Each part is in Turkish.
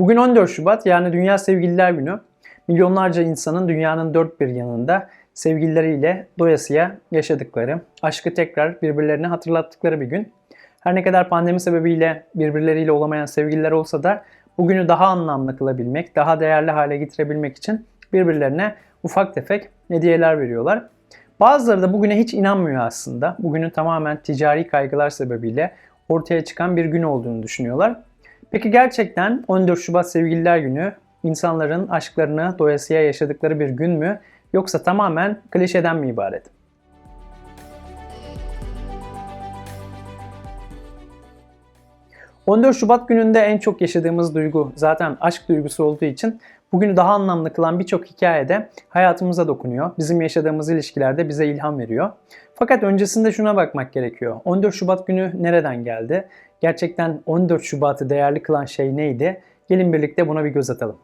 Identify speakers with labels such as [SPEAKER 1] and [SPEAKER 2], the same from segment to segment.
[SPEAKER 1] Bugün 14 Şubat yani Dünya Sevgililer Günü. Milyonlarca insanın dünyanın dört bir yanında sevgilileriyle doyasıya yaşadıkları, aşkı tekrar birbirlerine hatırlattıkları bir gün. Her ne kadar pandemi sebebiyle birbirleriyle olamayan sevgililer olsa da bugünü daha anlamlı kılabilmek, daha değerli hale getirebilmek için birbirlerine ufak tefek hediyeler veriyorlar. Bazıları da bugüne hiç inanmıyor aslında. Bugünün tamamen ticari kaygılar sebebiyle ortaya çıkan bir gün olduğunu düşünüyorlar. Peki gerçekten 14 Şubat Sevgililer Günü insanların aşklarını doyasıya yaşadıkları bir gün mü yoksa tamamen klişeden mi ibaret? ...14 Şubat gününde en çok yaşadığımız duygu zaten aşk duygusu olduğu için bugünü daha anlamlı kılan birçok hikayede hayatımıza dokunuyor. Bizim yaşadığımız ilişkilerde bize ilham veriyor. Fakat öncesinde şuna bakmak gerekiyor. 14 Şubat günü nereden geldi? Gerçekten 14 Şubat'ı değerli kılan şey neydi? Gelin birlikte buna bir göz atalım.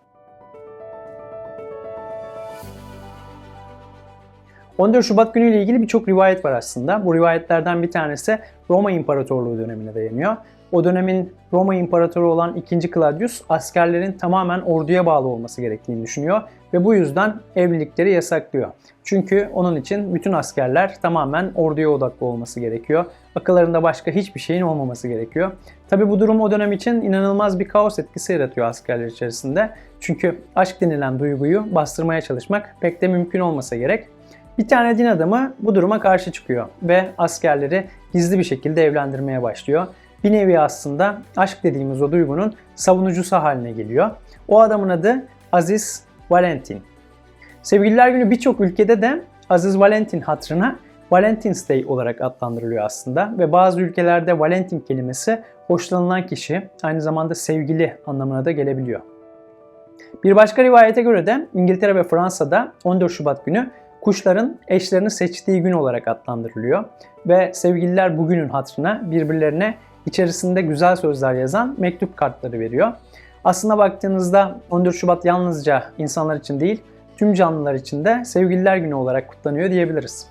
[SPEAKER 1] 14 Şubat günü ile ilgili birçok rivayet var aslında. Bu rivayetlerden bir tanesi Roma İmparatorluğu dönemine dayanıyor. O dönemin Roma İmparatoru olan 2. Claudius askerlerin tamamen orduya bağlı olması gerektiğini düşünüyor ve bu yüzden evlilikleri yasaklıyor. Çünkü onun için bütün askerler tamamen orduya odaklı olması gerekiyor. Akıllarında başka hiçbir şeyin olmaması gerekiyor. Tabi bu durum o dönem için inanılmaz bir kaos etkisi yaratıyor askerler içerisinde. Çünkü aşk denilen duyguyu bastırmaya çalışmak pek de mümkün olmasa gerek. Bir tane din adamı bu duruma karşı çıkıyor ve askerleri gizli bir şekilde evlendirmeye başlıyor. Bir nevi aslında aşk dediğimiz o duygunun savunucusu haline geliyor. O adamın adı Aziz Valentin. Sevgililer günü birçok ülkede de Aziz Valentin hatırına Valentine's Day olarak adlandırılıyor aslında ve bazı ülkelerde Valentin kelimesi hoşlanılan kişi aynı zamanda sevgili anlamına da gelebiliyor. Bir başka rivayete göre de İngiltere ve Fransa'da 14 Şubat günü kuşların eşlerini seçtiği gün olarak adlandırılıyor ve sevgililer bugünün hatırına birbirlerine içerisinde güzel sözler yazan mektup kartları veriyor. Aslında baktığınızda 14 Şubat yalnızca insanlar için değil, tüm canlılar için de sevgililer günü olarak kutlanıyor diyebiliriz.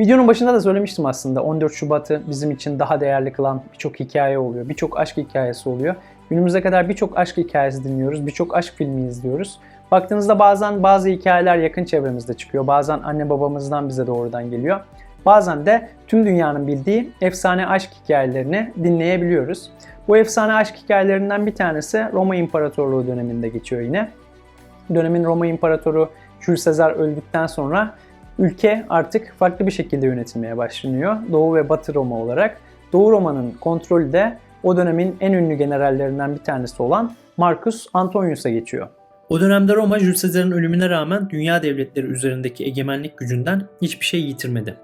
[SPEAKER 1] Videonun başında da söylemiştim aslında 14 Şubat'ı bizim için daha değerli kılan birçok hikaye oluyor, birçok aşk hikayesi oluyor. Günümüze kadar birçok aşk hikayesi dinliyoruz, birçok aşk filmi izliyoruz. Baktığınızda bazen bazı hikayeler yakın çevremizde çıkıyor, bazen anne babamızdan bize doğrudan geliyor. Bazen de tüm dünyanın bildiği efsane aşk hikayelerini dinleyebiliyoruz. Bu efsane aşk hikayelerinden bir tanesi Roma İmparatorluğu döneminde geçiyor yine. Dönemin Roma İmparatoru Jules Caesar öldükten sonra ülke artık farklı bir şekilde yönetilmeye başlanıyor. Doğu ve Batı Roma olarak. Doğu Roma'nın kontrolü de o dönemin en ünlü generallerinden bir tanesi olan Marcus Antonius'a geçiyor. O dönemde Roma Jules Caesar'ın ölümüne rağmen dünya devletleri üzerindeki egemenlik gücünden hiçbir şey yitirmedi.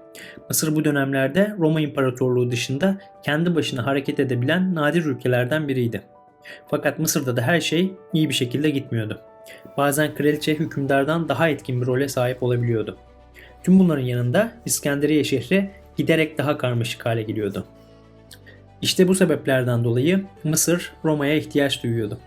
[SPEAKER 1] Mısır bu dönemlerde Roma İmparatorluğu dışında kendi başına hareket edebilen nadir ülkelerden biriydi. Fakat Mısır'da da her şey iyi bir şekilde gitmiyordu. Bazen kraliçe hükümdardan daha etkin bir role sahip olabiliyordu. Tüm bunların yanında İskenderiye şehri giderek daha karmaşık hale geliyordu. İşte bu sebeplerden dolayı Mısır Roma'ya ihtiyaç duyuyordu.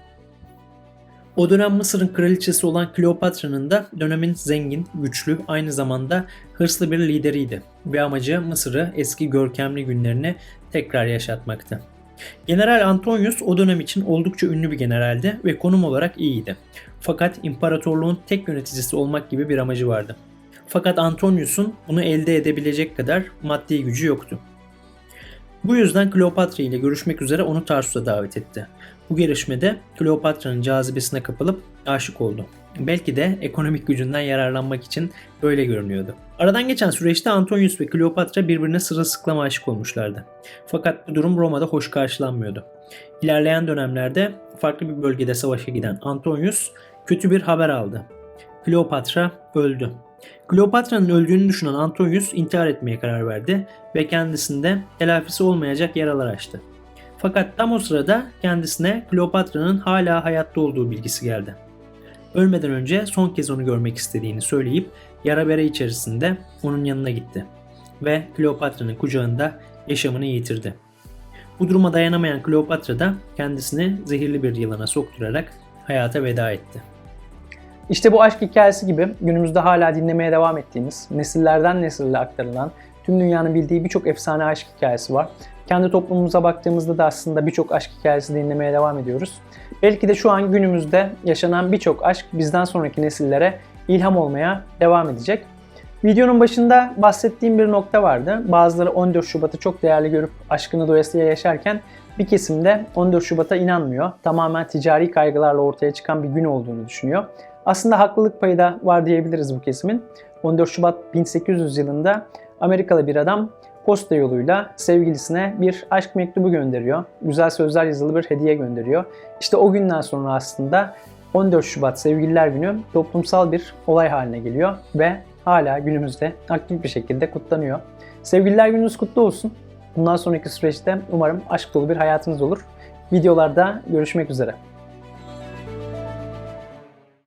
[SPEAKER 1] O dönem Mısır'ın kraliçesi olan Kleopatra'nın da dönemin zengin, güçlü, aynı zamanda hırslı bir lideriydi ve amacı Mısır'ı eski görkemli günlerini tekrar yaşatmaktı. General Antonius o dönem için oldukça ünlü bir generaldi ve konum olarak iyiydi. Fakat imparatorluğun tek yöneticisi olmak gibi bir amacı vardı. Fakat Antonius'un bunu elde edebilecek kadar maddi gücü yoktu. Bu yüzden Kleopatra ile görüşmek üzere onu Tarsus'a davet etti. Bu gelişmede Kleopatra'nın cazibesine kapılıp aşık oldu. Belki de ekonomik gücünden yararlanmak için böyle görünüyordu. Aradan geçen süreçte Antonius ve Kleopatra birbirine sırılsıklama aşık olmuşlardı. Fakat bu durum Roma'da hoş karşılanmıyordu. İlerleyen dönemlerde farklı bir bölgede savaşa giden Antonius kötü bir haber aldı. Kleopatra öldü. Kleopatra'nın öldüğünü düşünen Antonius intihar etmeye karar verdi ve kendisinde telafisi olmayacak yaralar açtı. Fakat tam o sırada kendisine Kleopatra'nın hala hayatta olduğu bilgisi geldi. Ölmeden önce son kez onu görmek istediğini söyleyip yara bere içerisinde onun yanına gitti ve Kleopatra'nın kucağında yaşamını yitirdi. Bu duruma dayanamayan Kleopatra da kendisini zehirli bir yılana sokturarak hayata veda etti. İşte bu aşk hikayesi gibi günümüzde hala dinlemeye devam ettiğimiz, nesillerden nesille aktarılan, tüm dünyanın bildiği birçok efsane aşk hikayesi var. Kendi toplumumuza baktığımızda da aslında birçok aşk hikayesi dinlemeye devam ediyoruz. Belki de şu an günümüzde yaşanan birçok aşk bizden sonraki nesillere ilham olmaya devam edecek. Videonun başında bahsettiğim bir nokta vardı. Bazıları 14 Şubat'ı çok değerli görüp aşkını doyasıya yaşarken bir kesim de 14 Şubat'a inanmıyor. Tamamen ticari kaygılarla ortaya çıkan bir gün olduğunu düşünüyor. Aslında haklılık payı da var diyebiliriz bu kesimin. 14 Şubat 1800 yılında Amerikalı bir adam posta yoluyla sevgilisine bir aşk mektubu gönderiyor. Güzel sözler yazılı bir hediye gönderiyor. İşte o günden sonra aslında 14 Şubat Sevgililer Günü toplumsal bir olay haline geliyor ve hala günümüzde aktif bir şekilde kutlanıyor. Sevgililer Gününüz kutlu olsun. Bundan sonraki süreçte umarım aşk dolu bir hayatınız olur. Videolarda görüşmek üzere.